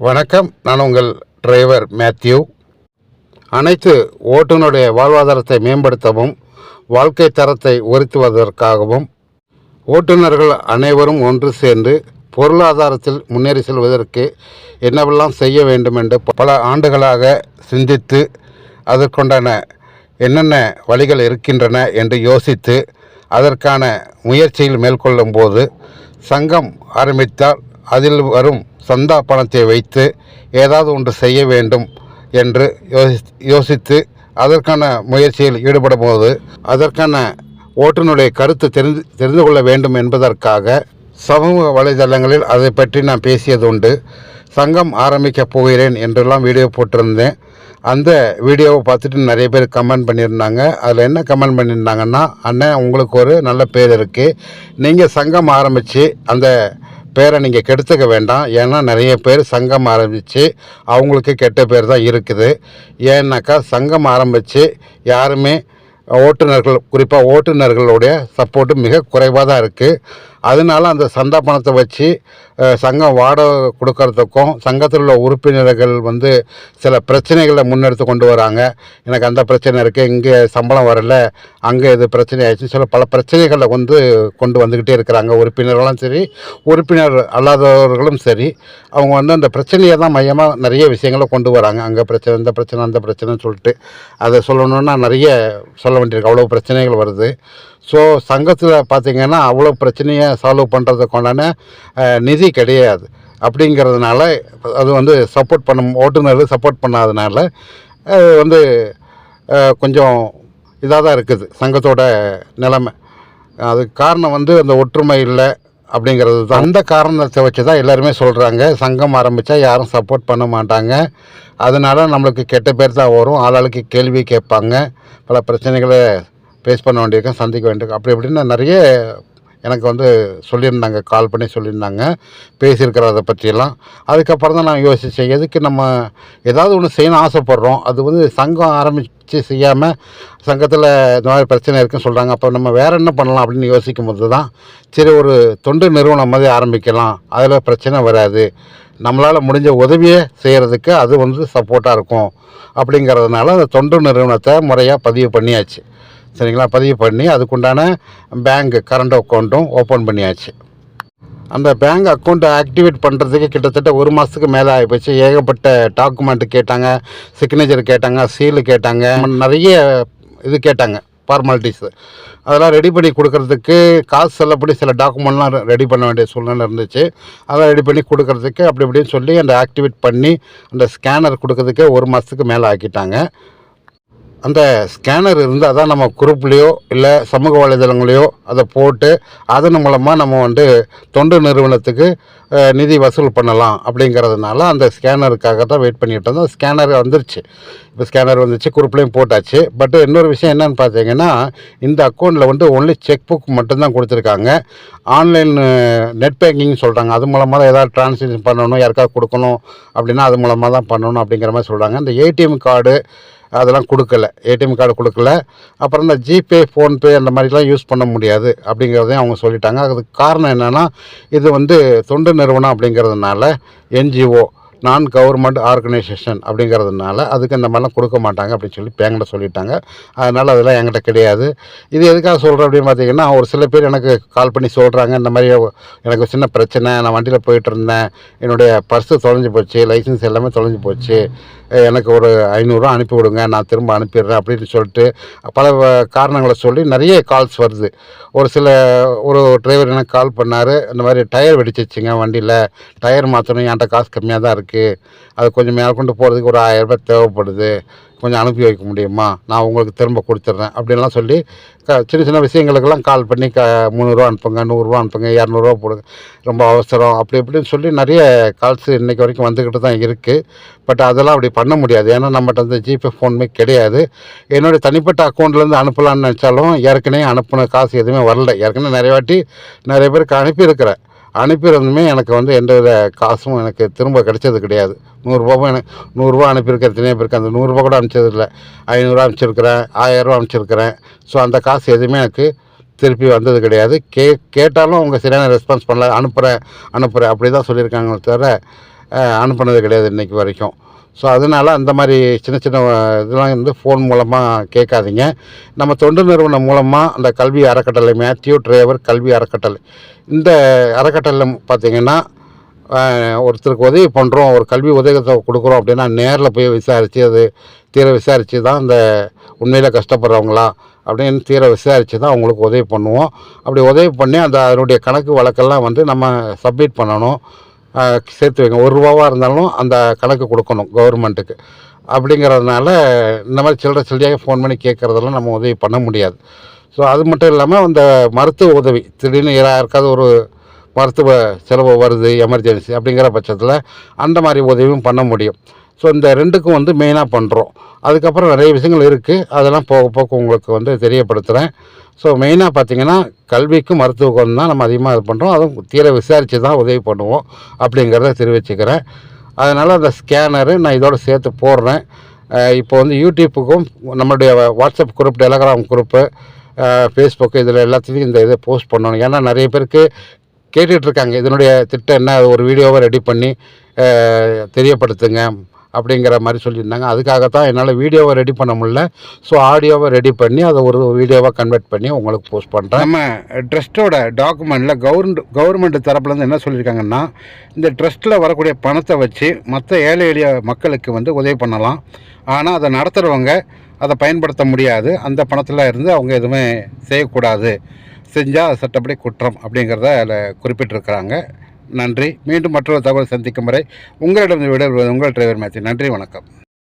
வணக்கம். நான் உங்கள் டிரைவர் மேத்யூ. அனைத்து ஓட்டுநருடைய வாழ்வாதாரத்தை மேம்படுத்தவும் வாழ்க்கை தரத்தை உயர்த்துவதற்காகவும் ஓட்டுநர்கள் அனைவரும் ஒன்று சேர்ந்து பொருளாதாரத்தில் முன்னேறி செல்வதற்கு என்னவெல்லாம் செய்ய வேண்டும் என்று பல ஆண்டுகளாக சிந்தித்து அதற்குண்டான என்னென்ன வழிகள் இருக்கின்றன என்று யோசித்து அதற்கான முயற்சியில் மேற்கொள்ளும் போது சங்கம் ஆரம்பித்தால் அதில் வரும் சந்தா பணத்தை வைத்து ஏதாவது ஒன்று செய்ய வேண்டும் என்று யோசி யோசித்து அதற்கான முயற்சியில் ஈடுபடும் போது அதற்கான ஓட்டுநருடைய கருத்து தெரிந்து தெரிந்து கொள்ள வேண்டும் என்பதற்காக சமூக வலைதளங்களில் அதை பற்றி நான் பேசியது உண்டு சங்கம் ஆரம்பிக்கப் போகிறேன் என்றெல்லாம் வீடியோ போட்டிருந்தேன். அந்த வீடியோவை பார்த்துட்டு நிறைய பேர் கமெண்ட் பண்ணியிருந்தாங்க. அதில் என்ன கமெண்ட் பண்ணியிருந்தாங்கன்னா அண்ணன் உங்களுக்கு ஒரு நல்ல பேர் இருக்குது நீங்கள் சங்கம் ஆரம்பித்து அந்த பேரை நீங்கள் கெடுத்துக்க வேண்டாம். ஏன்னா நிறைய பேர் சங்கம் ஆரம்பித்து அவங்களுக்கு கெட்ட பேர் தான் இருக்குது. ஏன்னாக்கா சங்கம் ஆரம்பித்து யாருமே ஓட்டுநர்கள் குறிப்பாக ஓட்டுநர்களுடைய சப்போர்ட்டு மிக குறைவாக தான் இருக்குது அதனால அந்த சந்தா பணத்தை வச்சு சங்கம் வாடகை கொடுக்கறதுக்கும் சங்கத்தில் உள்ள உறுப்பினர்கள் வந்து சில பிரச்சனைகளை முன்னெடுத்து கொண்டு வராங்க. எனக்கு அந்த பிரச்சனை இருக்குது இங்கே சம்பளம் வரல அங்கே இது பிரச்சனை ஆயிடுச்சு சில பல பிரச்சனைகளை வந்து கொண்டு வந்துக்கிட்டே இருக்கிறாங்க. உறுப்பினர்களும் சரி உறுப்பினர் அல்லாதவர்களும் சரி அவங்க வந்து அந்த பிரச்சனையை தான் மையமாக நிறைய விஷயங்களை கொண்டு வராங்க. அங்கே பிரச்சனை இந்த பிரச்சனை அந்த பிரச்சனைன்னு சொல்லிட்டு. அதை சொல்லணுன்னா நிறைய சொல்ல வேண்டியிருக்கு. அவ்வளோ பிரச்சனைகள் வருது. ஸோ சங்கத்தில் பார்த்திங்கன்னா அவ்வளோ பிரச்சனையை சால்வ் பண்ணுறதுக்கான நிதி கிடையாது. அப்படிங்கிறதுனால அது வந்து சப்போர்ட் பண்ண ஓட்டுநர் சப்போர்ட் பண்ணாதனால அது வந்து கொஞ்சம் இதாக தான் இருக்குது சங்கத்தோட நிலைமை. அதுக்கு காரணம் வந்து அந்த ஒற்றுமை இல்லை அப்படிங்கிறது தான். அந்த காரணத்தை வச்சு தான் எல்லாருமே சொல்கிறாங்க சங்கம் ஆரம்பித்தா யாரும் சப்போர்ட் பண்ண மாட்டாங்க. அதனால நம்மளுக்கு கெட்ட பேர் தான் வரும். ஆளாளுக்கு கேள்வி கேட்பாங்க. பல பிரச்சனைகளை ஃபேஸ் பண்ண வேண்டியிருக்கும் சந்திக்க வேண்டியிருக்கும் அப்படி இப்படின்னு நிறைய எனக்கு வந்து சொல்லியிருந்தாங்க கால் பண்ணி சொல்லியிருந்தாங்க பேசியிருக்கிறத பற்றியெல்லாம் அதுக்கப்புறம் தான் நான் யோசித்தேன் எதுக்கு நம்ம ஏதாவது ஒன்று செய்யணும்னு ஆசைப்பட்றோம். அது வந்து சங்கம் ஆரம்பித்து செய்யாமல் சங்கத்தில் இந்த மாதிரி பிரச்சனை இருக்குன்னு சொல்கிறாங்க அப்போ நம்ம வேறு என்ன பண்ணலாம் அப்படின்னு யோசிக்கும் போது தான் சரி ஒரு தொண்டு நிறுவனம் மாதிரி ஆரம்பிக்கலாம். அதில் பிரச்சனை வராது. நம்மளால் முடிஞ்ச உதவியை செய்கிறதுக்கு அது வந்து சப்போர்ட்டாக இருக்கும். அப்படிங்கிறதுனால அந்த தொண்டு நிறுவனத்தை முறையாக பதிவு பண்ணியாச்சு. சரிங்களா? பதிவு பண்ணி அதுக்குண்டான பேங்க் கரண்ட் அக்கௌண்ட்டும் ஓப்பன் பண்ணியாச்சு. அந்த பேங்க் அக்கௌண்ட்டை ஆக்டிவேட் பண்ணுறதுக்கு கிட்டத்தட்ட ஒரு மாதத்துக்கு மேலே ஆகிப்போச்சு ஏகப்பட்ட டாக்குமெண்ட் கேட்டாங்க சிக்னேச்சர் கேட்டாங்க சீலு கேட்டாங்க நிறைய இது கேட்டாங்க ஃபார்மாலிட்டிஸு அதெல்லாம் ரெடி பண்ணி கொடுக்கறதுக்கு காசு செல்லப்படி சில டாக்குமெண்ட்லாம் ரெடி பண்ண வேண்டிய சூழ்நிலை இருந்துச்சு. அதெல்லாம் ரெடி பண்ணி கொடுக்கறதுக்கு அப்படி இப்படின்னு சொல்லி அந்த ஆக்டிவேட் பண்ணி அந்த ஸ்கேனர் கொடுக்கறதுக்கு ஒரு மாதத்துக்கு மேலே ஆக்கிட்டாங்க. அந்த ஸ்கேனர் இருந்தால் தான் நம்ம குரூப்லேயோ இல்லை சமூக வலைதளங்களையோ அதை போட்டு அதன் மூலமாக நம்ம வந்து தொண்டு நிறுவனத்துக்கு நிதி வசூல் பண்ணலாம் அப்படிங்கிறதுனால அந்த ஸ்கேனருக்காக தான் வெயிட் பண்ணிட்டு இருந்தோம். ஸ்கேனர் வந்துருச்சு. இப்போ ஸ்கேனர் வந்துச்சு குரூப்லேயும் போட்டாச்சு. பட் இன்னொரு விஷயம் என்னென்னு பார்த்தீங்கன்னா இந்த அக்கௌண்ட்டில் வந்து ஒன்லி செக் புக் மட்டும்தான் கொடுத்துருக்காங்க. ஆன்லைன் நெட் பேங்கிங் சொல்கிறாங்க அது மூலமாக தான் ஏதாவது டிரான்சாக்ஷன் பண்ணணும் யாருக்காவது கொடுக்கணும் அப்படின்னா அது மூலமாக தான் பண்ணணும் அப்படிங்கிற மாதிரி சொல்கிறாங்க இந்த ஏடிஎம் கார்டு அதெல்லாம் கொடுக்கல. ஏடிஎம் கார்டு கொடுக்கல. அப்புறம் இந்த ஜிபே ஃபோன்பே அந்த மாதிரிலாம் யூஸ் பண்ண முடியாது அப்படிங்கிறதையும் அவங்க சொல்லிட்டாங்க. அதுக்கு காரணம் என்னென்னா இது வந்து தொண்டு நிறுவனம் அப்படிங்கிறதுனால என்ஜிஓ நான் கவர்மெண்ட் ஆர்கனைசேஷன் அப்படிங்கிறதுனால அதுக்கு இந்த மாதிரிலாம் கொடுக்க மாட்டாங்க அப்படின்னு சொல்லி பேங்கிட்ட சொல்லிட்டாங்க. அதனால் அதெல்லாம் என்கிட்ட கிடையாது. இது எதுக்காக சொல்கிறேன் அப்படின்னு பார்த்தீங்கன்னா ஒரு சில பேர் எனக்கு கால் பண்ணி சொல்கிறாங்க இந்த மாதிரி எனக்கு சின்ன பிரச்சனை நான் வண்டியில் போயிட்டு இருந்தேன் என்னுடைய பர்ஸு தொலைஞ்சு போச்சு லைசன்ஸ் எல்லாமே தொலைஞ்சு போச்சு எனக்கு ஒரு ஐநூறுரூவா அனுப்பி விடுங்க நான் திரும்ப அனுப்பிடுறேன் அப்படின்னு சொல்லிட்டு பல காரணங்களை சொல்லி நிறைய கால்ஸ் வருது. ஒரு சில ஒரு டிரைவர் எனக்கு கால் பண்ணார் இந்த மாதிரி டயர் வெடிச்சிச்சுங்க வண்டியில் டயர் மாற்றணும் என்கிட்ட காசு கம்மியாக தான் இருக்குது அது கொஞ்சம் மேற்கொண்டு போகிறதுக்கு ஒரு ஆயிரம் ரூபாய் தேவைப்படுது. கொஞ்சம் அனுப்பி வைக்க முடியுமா? நான் உங்களுக்கு திரும்ப கொடுத்துட்றேன் அப்படின்லாம் சொல்லி க சின்ன சின்ன விஷயங்களுக்கெல்லாம் கால் பண்ணி க முந்நூறுரூவா அனுப்புங்க நூறுரூவா அனுப்புங்க இரநூறுவா போடுங்க. ரொம்ப அவசரம். அப்படி இப்படின்னு சொல்லி நிறைய கால்ஸ் இன்றைக்கி வரைக்கும் வந்துக்கிட்டு தான் இருக்குது பட் அதெல்லாம் அப்படி பண்ண முடியாது. ஏன்னா நம்மகிட்ட வந்து ஜிபே ஃபோனுமே கிடையாது. என்னுடைய தனிப்பட்ட அக்கௌண்ட்லேருந்து அனுப்பலான்னு நினச்சாலும் ஏற்கனவே அனுப்பின காசு எதுவுமே வரல. ஏற்கனவே நிறைய வாட்டி நிறைய பேருக்கு அனுப்பியிருக்கிறேன். அனுப்பியிருந்துமே எனக்கு வந்து எந்த வித காசும் எனக்கு திரும்ப கிடைச்சது கிடையாது. நூறுரூபாவும் எனக்கு நூறுரூவா அனுப்பியிருக்கேன் எத்தனையோ பேருக்கு அந்த நூறுரூபா கூட அனுப்பிச்சது இல்லை ஐநூறுரூவா அனுப்பிச்சிருக்கிறேன் ஆயிரரூவா அனுப்பிச்சிருக்கிறேன். ஸோ அந்த காசு எதுவுமே எனக்கு திருப்பி வந்தது கிடையாது. கே கேட்டாலும் அவங்க சரியான ரெஸ்பான்ஸ் பண்ணல. அனுப்புகிறேன் அனுப்புகிறேன் அப்படி தான் சொல்லியிருக்காங்க தவிர அனுப்புனது கிடையாது இன்றைக்கி வரைக்கும். ஸோ அதனால் அந்த மாதிரி சின்ன சின்ன இதெல்லாம் வந்து ஃபோன் மூலமாக கேட்காதீங்க. நம்ம தொண்டு நிறுவனம் மூலமாக அந்த கல்வி அறக்கட்டளை மேத்யூ டிரைவர் கல்வி அறக்கட்டளை. இந்த அறக்கட்டளை பார்த்திங்கன்னா ஒருத்தருக்கு உதவி பண்ணுறோம் ஒரு கல்வி உதவித்தொகை கொடுக்குறோம் அப்படின்னா நேரில் போய் விசாரித்து அது தீர விசாரித்து தான் அந்த உண்மையில் கஷ்டப்படுறவங்களா அப்படின்னு தீர விசாரித்து தான் அவங்களுக்கு உதவி பண்ணுவோம். அப்படி உதவி பண்ணி அந்த அதனுடைய கணக்கு வழக்கெல்லாம் வந்து நம்ம சப்மிட் பண்ணணும். சேர்த்து வைங்க ஒரு ரூபாவாக இருந்தாலும் அந்த கணக்கு கொடுக்கணும் கவர்மெண்ட்டுக்கு. அப்படிங்கிறதுனால இந்த மாதிரி சில்லற சில்லியாக ஃபோன் பண்ணி கேட்குறதெல்லாம் நம்ம உதவி பண்ண முடியாது. ஸோ அது மட்டும் இல்லாமல் அந்த மருத்துவ உதவி திடீர்னு யாருக்காவது ஒரு மருத்துவ செலவு வருது எமர்ஜென்சி அப்படிங்கிற பட்சத்தில் அந்த மாதிரி உதவியும் பண்ண முடியும். ஸோ இந்த ரெண்டுக்கும் வந்து மெயினாக பண்ணுறோம் அதுக்கப்புறம் நிறைய விஷயங்கள் இருக்குது அதெல்லாம் போக போக உங்களுக்கு வந்து தெரியப்படுத்துகிறேன் ஸோ மெயினாக பார்த்தீங்கன்னா கல்விக்கும் மருத்துவக்கும் தான் நம்ம அதிகமாக இது பண்ணுறோம் அதுவும் தீர விசாரித்து தான் உதவி பண்ணுவோம் அப்படிங்கிறத தெரிவிச்சுக்கிறேன். அதனால் அந்த ஸ்கேனரு நான் இதோடு சேர்த்து போடுறேன். இப்போ வந்து யூடியூப்புக்கும் நம்மளுடைய WhatsApp group Telegram group Facebook இதில் எல்லாத்துலேயும் இந்த இதை போஸ்ட் பண்ணணும். ஏன்னா நிறைய பேருக்கு கேட்டுட்ருக்காங்க இதனுடைய திட்டம் என்ன? அது ஒரு வீடியோவை ரெடி பண்ணி தெரியப்படுத்துங்க. அப்படிங்கிற மாதிரி சொல்லியிருந்தாங்க. அதுக்காகத்தான் என்னால் வீடியோவை ரெடி பண்ண முடியல. ஸோ ஆடியோவை ரெடி பண்ணி அதை ஒரு வீடியோவாக கன்வெர்ட் பண்ணி உங்களுக்கு போஸ்ட் பண்ணுறேன் நம்ம ட்ரஸ்ட்டோட டாக்குமெண்ட்டில் கவர்மெண்ட் கவர்மெண்ட் தரப்புலேருந்து என்ன சொல்லியிருக்காங்கன்னா இந்த ட்ரஸ்ட்டில் வரக்கூடிய பணத்தை வச்சு மற்ற ஏழை எளிய மக்களுக்கு வந்து உதவி பண்ணலாம். ஆனால் அதை நடத்துகிறவங்க அதை பயன்படுத்த முடியாது. அந்த பணத்தில் இருந்து அவங்க எதுவுமே செய்யக்கூடாது. செஞ்சால் சட்டப்படி குற்றம் அப்படிங்கிறத அதில் குறிப்பிட்டிருக்கிறாங்க. நன்றி. மீண்டும் மற்றொரு தகவல் சந்திக்கும் வரை உங்களிடம் விட உங்கள் டிரைவர் மேத்தி நன்றி வணக்கம்.